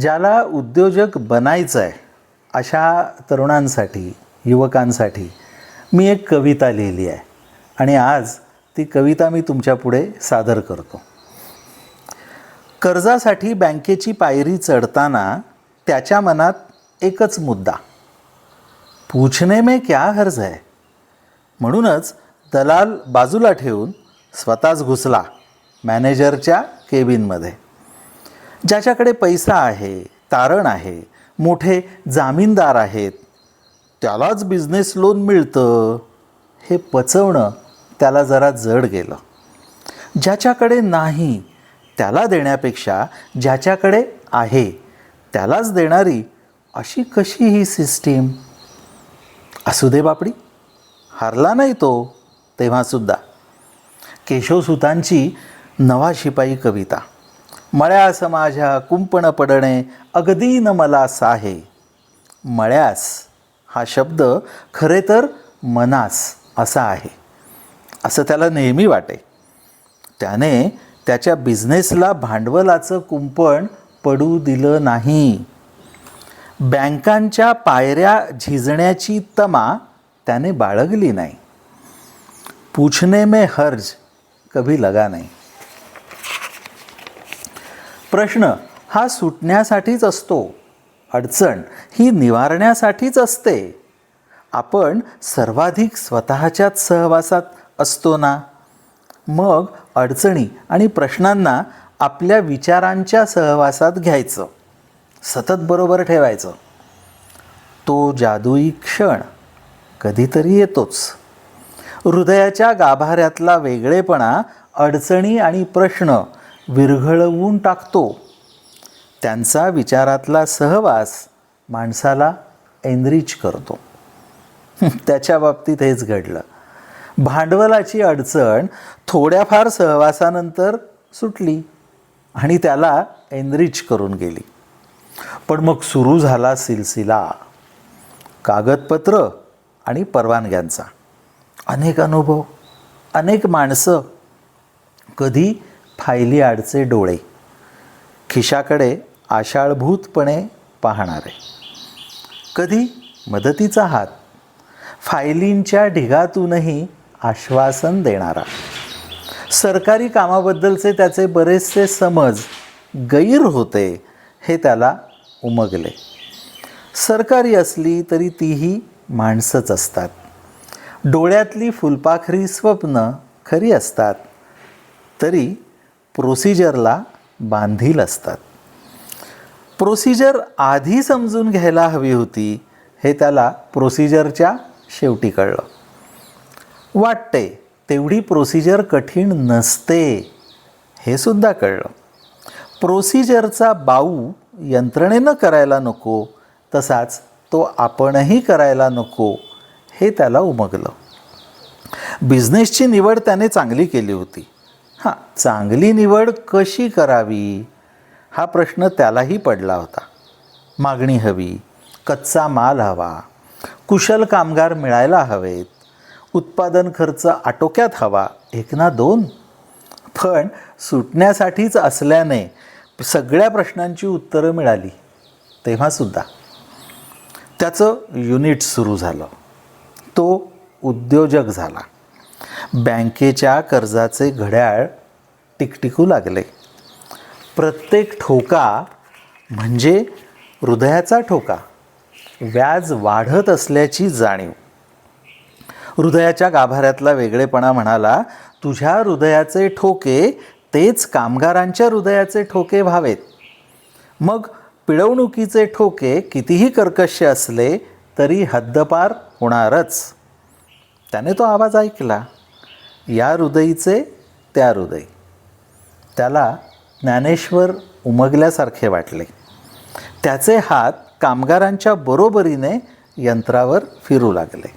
ज्याला उद्योजक बनायचं आहे अशा तरुणांसाठी युवकांसाठी मी एक कविता लिहिली आहे. आणि आज ती कविता मी तुमच्यापुढे सादर करतो. कर्जासाठी बँकेची पायरी चढताना त्याच्या मनात एकच मुद्दा. पूछने में क्या हर्ज आहे म्हणूनच दलाल बाजूला ठेवून स्वतःच घुसला मॅनेजरच्या केबिनमध्ये. ज्याच्याकडे पैसा आहे तारण आहे मोठे जामीनदार आहेत त्यालाच बिझनेस लोन मिळतं. हे पचवणं त्याला जरा जड गेलं. ज्याच्याकडे नाही त्याला देण्यापेक्षा ज्याच्याकडे आहे त्यालाच देणारी अशी कशी ही सिस्टीम असू दे बापडी हारला नाही तो तेव्हासुद्धा. केशवसुतांची नवा शिपाई कविता. मळ्यास माझ्या कुंपण पडणे अगदी न मला साहे. मळ्यास हा शब्द खरे तर मनास असा आहे. असं त्याला नेहमी वाटे. त्याने त्याच्या बिझनेसला भांडवलाचं कुंपण पडू दिलं नाही. बँकांच्या पायऱ्या झिजण्याची तमा त्याने बाळगली नाही. पूछने में हर्ज कभी लगा नाही. प्रश्न हा सुटण्यासाठीच असतो. अडचण ही निवारण्यासाठीच असते. आपण सर्वाधिक स्वतःच्याच सहवासात असतो ना? मग अडचणी आणि प्रश्नांना आपल्या विचारांच्या सहवासात घ्यायचं. सतत बरोबर ठेवायचं. तो जादुई क्षण कधीतरी येतोच. हृदयाच्या गाभाऱ्यातला वेगळेपणा अडचणी आणि प्रश्न विरघळवून टाकतो. त्यांचा विचारातला सहवास माणसाला एनरिच करतो. त्याच्या बाबतीत हेच घडलं. भांडवलाची अडचण थोड्याफार सहवासानंतर सुटली आणि त्याला एनरिच करून गेली. पण मग सुरू झाला सिलसिला. कागदपत्र आणि परवानग्यांचा. अनेक अनुभव अनेक माणसं. कधी फायली आडचे डोळे. खिशाकडे आषाढभूतपणे पाहणारे. कधी? मदतीचा हात. फायलींच्या ढिगातूनही आश्वासन देणारा. सरकारी कामाबद्दलचे त्याचे बरेचसे समज गैर होते हे त्याला उमगले. सरकारी असली तरी तीही माणसंच असतात. डोळ्यातली फुलपाखरी स्वप्न खरी असतात. तरी प्रोसिजरला बांधील असतात. प्रोसिजर आधी समजून घ्यायला हवी होती हे त्याला प्रोसिजरच्या शेवटी कळलं. वाटते तेवढी प्रोसिजर कठीण नसते हे सुद्धा कळलं. प्रोसिजरचा बाऊ यंत्रणेनं करायला नको तसाच तो आपणही करायला नको हे त्याला उमगलं. बिझनेसची निवड त्याने चांगली केली होती. हां चांगली निवड कशी करावी? हा प्रश्न त्यालाही पडला होता. मागणी हवी कच्चा माल हवा कुशल कामगार मिळायला हवेत उत्पादन खर्च आटोक्यात हवा एक ना दोन. पण सुटण्यासाठीच असल्याने सगळ्या प्रश्नांची उत्तरं मिळाली तेव्हासुद्धा त्याचं युनिट सुरू झालं. तो उद्योजक झाला. बँकेच्या कर्जाचे घड्याळ टिकटिकू लागले. प्रत्येक ठोका म्हणजे हृदयाचा ठोका. व्याज वाढत असल्याची जाणीव. हृदयाच्या गाभाऱ्यातला वेगळेपणा म्हणाला तुझ्या हृदयाचे ठोके तेच कामगारांच्या हृदयाचे ठोके व्हावेत. मग पिळवणुकीचे ठोके कितीही कर्कश असले तरी हद्दपार होणारच. त्याने तो आवाज ऐकला. या हृदयीचे त्या हृदय. त्याला ज्ञानेश्वर उमगल्यासारखे वाटले. त्याचे हात कामगारांच्या बरोबरीने यंत्रावर फिरू लागले.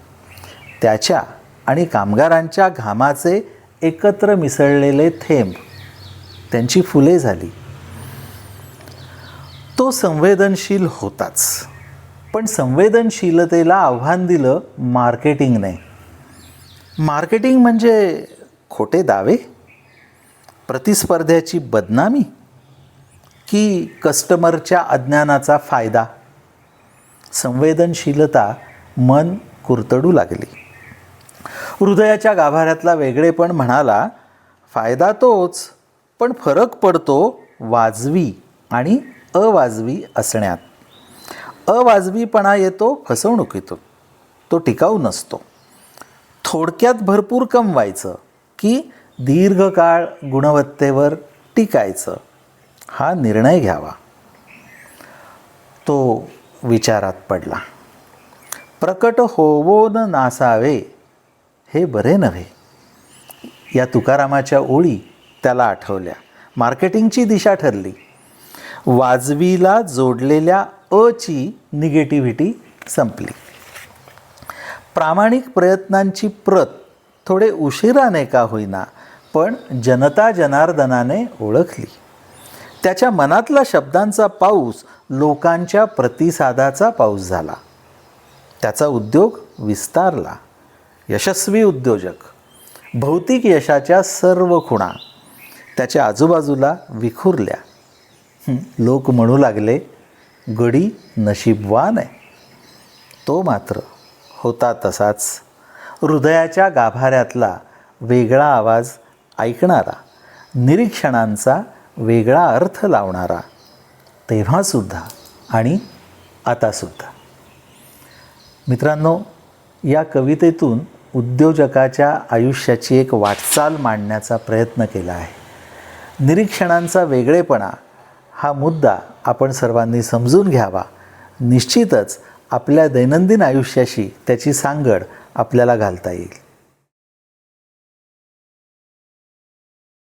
त्याच्या आणि कामगारांच्या घामाचे एकत्र मिसळलेले थेंब. त्यांची फुले झाली. तो संवेदनशील होताच. पण संवेदनशीलतेला आव्हान दिलं मार्केटिंगने. मार्केटिंग म्हणजे खोटे दावे? प्रतिस्पर्ध्याची बदनामी? की कस्टमरच्या अज्ञानाचा फायदा? संवेदनशीलता मन कुरतडू लागली. हृदयाच्या गाभाऱ्यातला वेगळेपण म्हणाला फायदा तोच पण फरक पडतो वाजवी आणि अवाजवी असण्यात. अवाजवीपणा येतो फसवणुकीतून. तो टिकाऊ नसतो. थोडक्यात भरपूर कमवायचं की दीर्घकाळ गुणवत्तेवर टिकायचं. हा निर्णय घ्यावा. तो विचारात पडला. प्रकट होवो न नासावे हे बरे नव्हे. या तुकारामाच्या ओळी त्याला आठवल्या. मार्केटिंगची दिशा ठरली. वाजवीला जोडलेल्या अची निगेटिव्हिटी संपली. प्रामाणिक प्रयत्नांची प्रत थोडे उशिराने का होईना पण जनता जनार्दनाने ओळखली. त्याच्या मनातला शब्दांचा पाऊस लोकांच्या प्रतिसादाचा पाऊस झाला. त्याचा उद्योग विस्तारला. यशस्वी उद्योजक. भौतिक यशाच्या सर्व खुणा त्याच्या आजूबाजूला विखुरल्या. लोक म्हणू लागले गडी नशीबवान आहे. तो मात्र होता तसाच हृदयाच्या गाभाऱ्यातला वेगळा आवाज ऐकणारा निरीक्षणांचा वेगळा अर्थ लावणारा तेव्हासुद्धा आणि आतासुद्धा. मित्रांनो या कवितेतून उद्योजकाच्या आयुष्याची एक वाटचाल मांडण्याचा प्रयत्न केला आहे. निरीक्षणांचा वेगळेपणा हा मुद्दा आपण सर्वांनी समजून घ्यावा. निश्चितच आपल्या दैनंदिन आयुष्याशी त्याची सांगड आपल्याला घालता येईल.